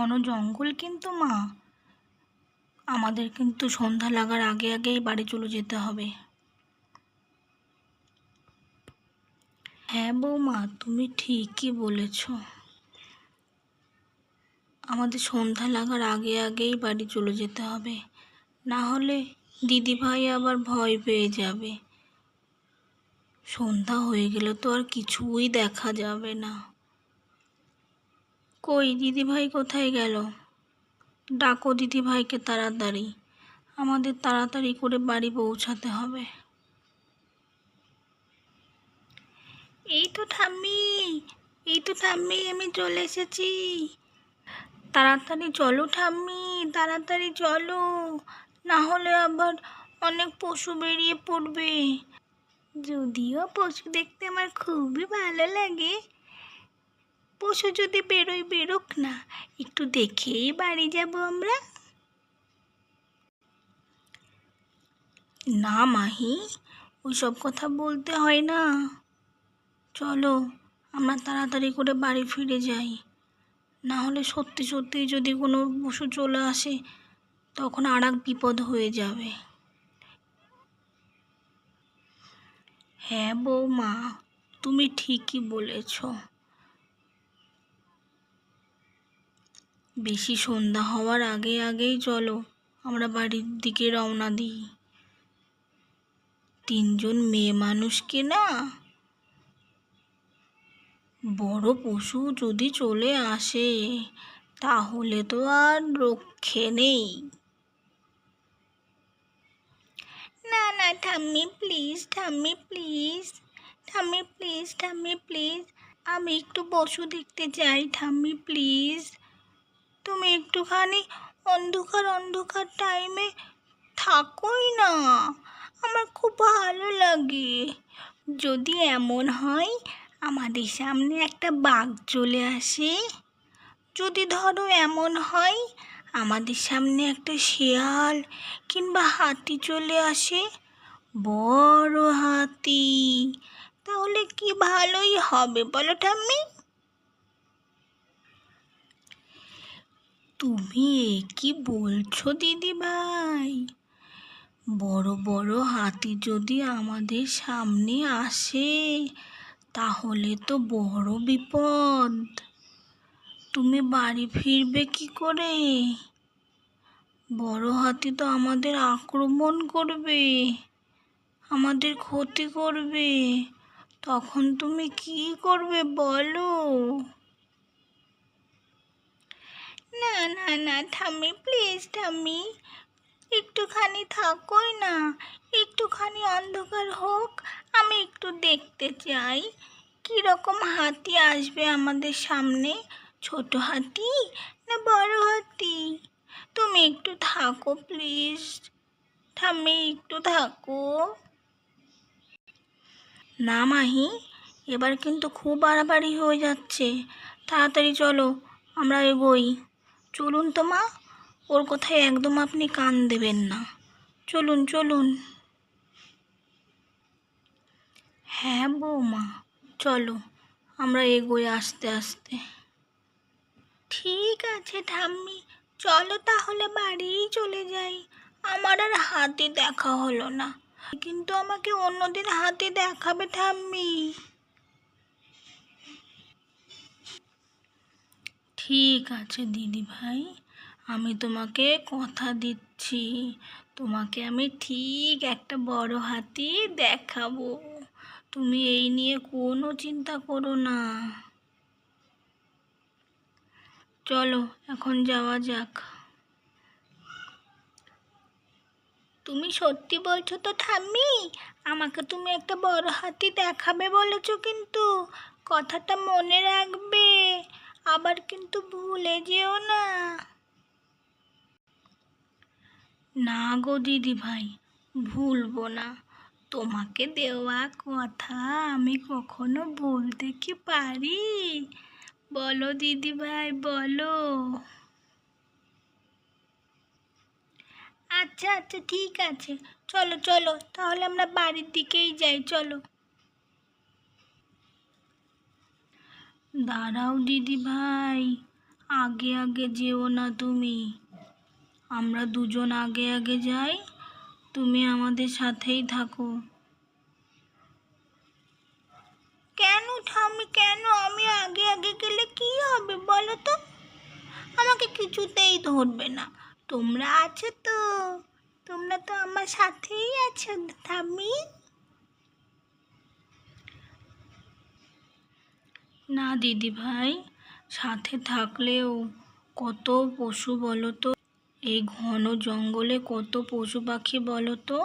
ঘন জঙ্গল কিন্তু, মা। আমাদের কিন্তু সন্ধ্যা লাগার আগে আগেই বাড়ি চলে যেতে হবে। হ্যাঁ বৌমা, তুমি ঠিকই বলেছ। আমাদের সন্ধ্যা লাগার আগে আগেই বাড়ি চলে যেতে হবে। না হলে দিদিভাই আবার ভয় পেয়ে যাবে। সন্ধ্যা হয়ে গেলে তো আর কিছুই দেখা যাবে না। কই দিদিভাই কোথায় গেল? ডাকো দিদিভাইকে তাড়াতাড়ি। আমাদের তাড়াতাড়ি করে বাড়ি পৌঁছাতে হবে। এই তো ঠাম্মি এই তো ঠাম্মি আমি চলে এসেছি। তাড়াতাড়ি চলো ঠাম্মি তাড়াতাড়ি চলো। না হলে আবার অনেক পশু বেরিয়ে পড়বে। যদিও পশু দেখতে আমার খুবই ভালো লাগে পশু যদি বেরোয় বেরোক না, একটু দেখেই বাড়ি যাব আমরা। না মাহি, ওইসব কথা বলতে হয় না। চলো, আমরা তাড়াতাড়ি করে বাড়ি ফিরে যাই। না হলে সত্যি সত্যি যদি কোনো পশু চলে আসে, তখন আর এক বিপদ হয়ে যাবে। হ্যাঁ বৌমা, তুমি ঠিকই বলেছ। বেশি সন্ধ্যা হওয়ার আগে আগেই চলো, আমরা বাড়ির দিকে রওনা দিই। তিনজন মেয়ে মানুষকে না? বড় পশু যদি চলে আসে, তাহলে তো আর রক্ষে নেই। না না ঠাম্মি প্লিজ ঠাম্মি প্লিজ ঠাম্মি প্লিজ ঠাম্মি প্লিজ, আমি একটু পশু দেখতে চাই ঠাম্মি প্লিজ। তুমি একটুখানি অন্ধকার অন্ধকার টাইমে থাকোই না। আমার খুব ভালো লাগে। যদি এমন হয়, আমাদের সামনে একটা বাঘ চলে আসে। যদি ধরো এমন হয়, আমাদের সামনে একটা শেয়াল কিংবা হাতি চলে আসে। বড় হাতি। তাহলে কি ভালোই হবে বলো ঠাম্মি? তুমি এ কি বলছো দিদি ভাই বড় বড় হাতি যদি আমাদের সামনে আসে, তাহলে তো বড় বিপদ। তুমি বাড়ি ফিরবে কি করে? বড় হাতি তো আমাদের আক্রমণ করবে, আমাদের ক্ষতি করবে। তখন তুমি কি করবে বলো? না না না ঠাম্মি প্লিজ ঠাম্মি একটুখানি থাকোই না, একটুখানি অন্ধকার হোক, আমি একটু দেখতে চাই। কীরকম হাতি আসবে আমাদের সামনে? ছোট হাতি না বড় হাতি? তুমি একটু থাকো প্লিজ ঠাম্মি একটু থাকো। না, মাহি, এবার কিন্তু খুব বাড়াবাড়ি হয়ে যাচ্ছে। তাড়াতাড়ি চলো, আমরা এগোই। চলুন তো মা, ওর কথায় একদম আপনি কান দেবেন না। চলুন চলুন। হ্যাঁ বৌমা, চলো, আমরা এগোয় আস্তে আস্তে। ঠিক আছে ঠাম্মি, চলো তাহলে বাড়িই চলে যাই। আমার আর হাতে দেখা হলো না। কিন্তু আমাকে অন্যদিন হাতে দেখাবে ঠাম্মি। ঠিক আছে, দিদি ভাই। আমি তোমাকে কথা দিচ্ছি। তোমাকে আমি ঠিক একটা বড় হাতি দেখাবো। তুমি এই নিয়ে কোনো চিন্তা করো না। চলো, এখন যাওয়া যাক। তুমি সত্যি বলছো তো ঠাম্মি? আমাকে তুমি একটা বড় হাতি দেখাবে বলেছ কিন্তু। কথাটা মনে রাখবে। আবার কিন্তু ভুলে যেও না। না গো দিদি ভাই, ভুলবো না। তোমাকে দেওয়া কথা আমি কখনো বলতে কি পারি? বলো দিদি ভাই, বলো। আচ্ছা আচ্ছা ঠিক আছে। চলো চলো, তাহলে আমরা বাড়ির দিকেই যাই, চলো। দাঁড়াও দিদি ভাই, আগে আগে যেও না তুমি। আমরা দুজন আগে আগে যাই, তুমি আমাদের সাথেই থাকো। কেন ঠাম্মি কেন? আমি আগে আগে গেলে কি হবে বলো তো? আমাকে কিছুতেই ধরবে না। তোমরা আছো তো। তোমরা তো আমার সাথেই আছো, ঠাম্মি। না, দিদি ভাই। সাথে থাকলেও কত পশু বলো তো এই ঘন জঙ্গলে কত পশু পাখি বলো তো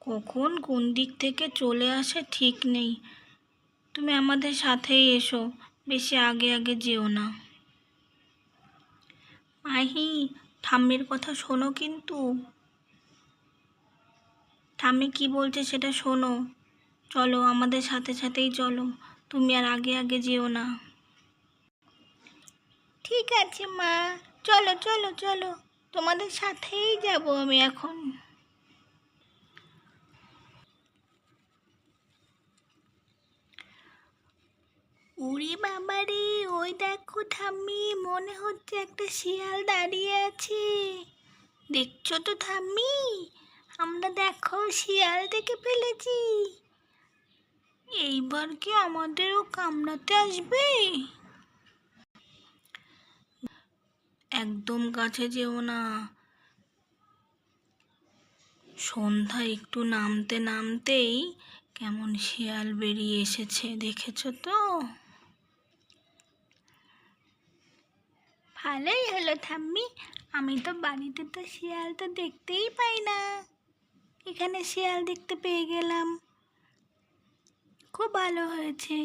কখন কোন দিক থেকে চলে আসে ঠিক নেই। তুমি আমাদের সাথেই এসো, বেশি আগে আগে যেও না। মাহি, ঠাম্মির কথা শোনো কিন্তু। ঠাম্মি কি বলছে সেটা শোনো। চলো, আমাদের সাথে সাথেই চলো। তুমি আর আগে আগে যেও না। ঠিক আছে মা, চলো চলো চলো। তোমাদের সাথেই যাব আমি এখন। উড়ি বাবারে ওই দেখো ঠাম্মি, মনে হচ্ছে একটা শিয়াল দাঁড়িয়ে আছে। দেখছ তো ঠাম্মি, আমরা দেখো শিয়াল দেখে ফেলেছি। এইবার কি আমাদেরও কামড়াতে আসবে? একদম কাছে যেও না। সন্ধ্যা একটু নামতে নামতেই কেমন শিয়াল বেরিয়ে এসেছে, দেখেছ তো? ভালোই হলো ঠাম্মি। আমি তো বাড়িতে তো শিয়াল তো দেখতেই পাই না। এখানে শিয়াল দেখতে পেয়ে গেলাম। খুব ভালো হয়েছে।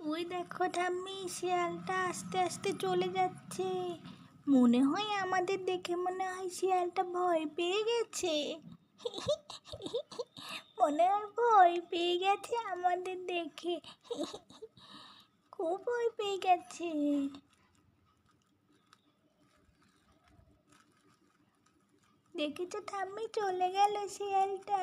ওই দেখো ঠাম্মি, শিয়ালটা আস্তে আস্তে চলে যাচ্ছে। মনে হয় আমাদের দেখে মনে হয় শিয়ালটা ভয় পেয়ে গেছে। মনে হয় ভয় পেয়ে গেছে আমাদের দেখে। খুব ভয় পেয়ে গেছে। দেখেছ ঠাম্মি? চলে গেল শিয়ালটা।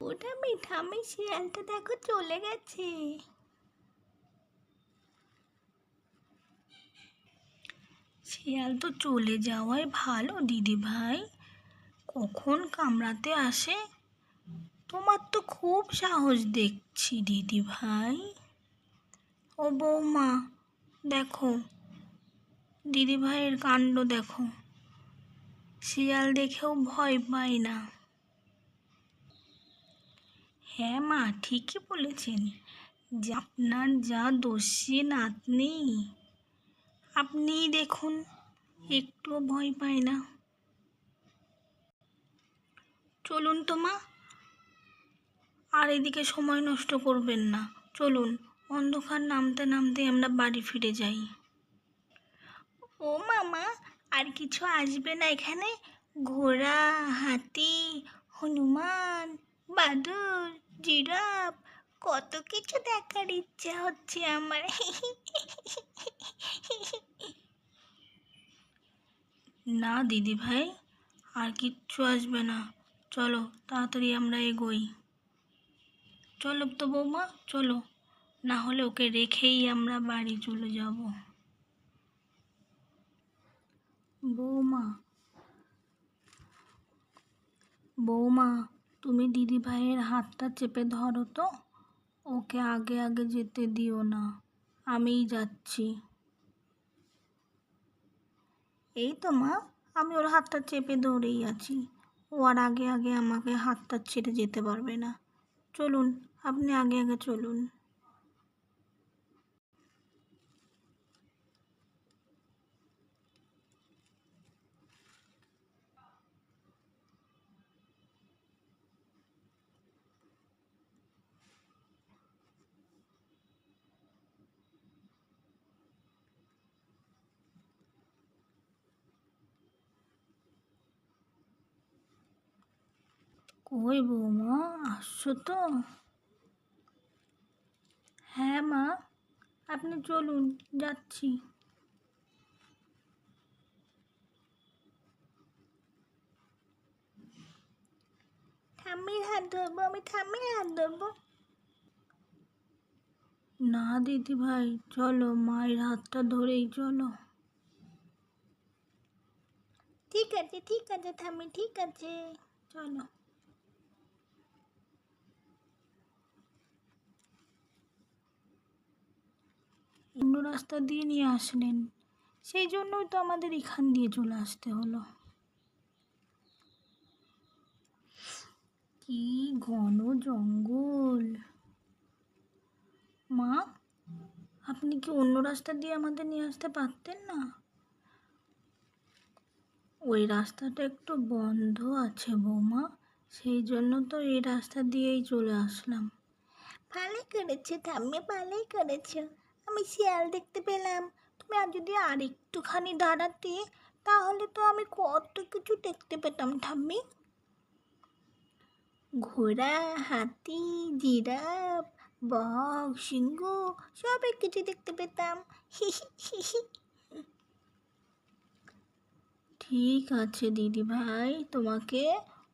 ওটা মিঠামি শিয়ালটা দেখো চলে গেছে। শিয়াল তো চলে যাওয়াই ভালো দিদি ভাই কখন কামড়াতে আসে? তোমার তো খুব সাহস দেখছি, দিদি ভাই। ও বৌমা, দেখো। দিদি ভাইয়ের কাণ্ড দেখো। শিয়াল দেখেও ভয় পায় না। হ্যাঁ মা, ঠিকই বলেছেন। যে আপনার যা দোষী নাতনি, আপনিই দেখুন, একটুও ভয় পায় না। চলুন তো মা আর এদিকে সময় নষ্ট করবেন না। চলুন, অন্ধকার নামতে নামতে আমরা বাড়ি ফিরে যাই। ও মামা, আর কিছু আসবে না এখানে? ঘোড়া, হাতি, হনুমান, বাদুর, জিরাফ, কত কিছু দেখার ইচ্ছা হচ্ছে আমার। না দিদি ভাই, আর কিচ্ছু আসবে না। চলো, তাড়াতাড়ি আমরা এগোই। চলো তো বৌমা, চলো। না হলে ওকে রেখেই আমরা বাড়ি চলে যাব। বৌমা বৌমা, তুমি দিদি ভাইয়ের হাতটা চেপে ধরো তো। ওকে আগে আগে যেতে দিও না। আমিই যাচ্ছি। এই তো মা, আমি ওর হাতটা চেপে ধরেই আছি। ও আর আগে আগে আমাকে হাতটা ছেড়ে যেতে পারবে না। চলুন। আপনি আগে আগে চলুন। কই বৌমা আসছো তো? হ্যাঁ মা। আপনি চলুন, যাচ্ছি। ঠাম্মির হাত ধরবো, আমি ঠাম্মির হাত ধরবো। না, দিদি ভাই, চলো, মায়ের হাতটা ধরেই চলো। ঠিক আছে ঠিক আছে, ঠাম্মি, ঠিক আছে। চলো। অন্য রাস্তা দিয়ে নিয়ে আসলেন। সেই জন্যই তো আমাদের এখান দিয়ে চলে আসতে হলো। কি ঘন জঙ্গল। মা, আপনি কি অন্য রাস্তা দিয়ে আমাদের নিয়ে আসতে পারতেন না? ওই রাস্তাটা একটু বন্ধ আছে বৌমা, সেই জন্য তো এই রাস্তা দিয়েই চলে আসলাম। ভালোই করেছে ঠাম্মি, ভালোই করেছে। আমি শিয়াল দেখতে পেলাম। তুমি আর যদি আর একটুখানি দাঁড়াতে, তাহলে তো আমি কত কিছু দেখতে পেতাম, ঠাম্মি। ঘোড়া, হাতি, জিরাফ, বক, সিংহ, সবই কিছু দেখতে পেতাম। ঠিক আছে দিদি ভাই তোমাকে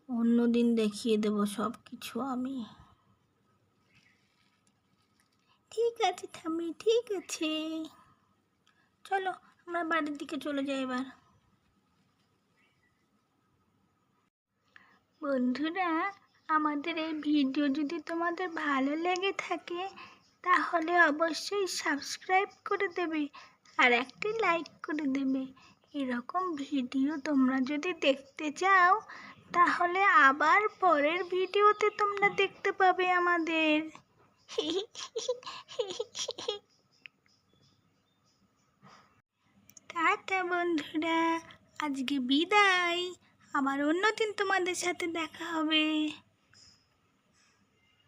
অন্য দিন দেখিয়ে দেব সব কিছু আমি। ঠিক আছে, ঠাম্মি, ঠিক আছে। চলো, আমরা বাড়ির দিকে চলে যাই এবার। বন্ধুরা, আমাদের এই ভিডিও যদি তোমাদের ভালো লেগে থাকে, তাহলে অবশ্যই সাবস্ক্রাইব করে দেবে আর একটি লাইক করে দেবে। এরকম ভিডিও তোমরা যদি দেখতে চাও, তাহলে আবার পরের ভিডিওতে তোমরা দেখতে পাবে আমাদের। টাটা বন্ধুরা আজকে বিদায়। আবার অন্যদিন তোমাদের সাথে দেখা হবে।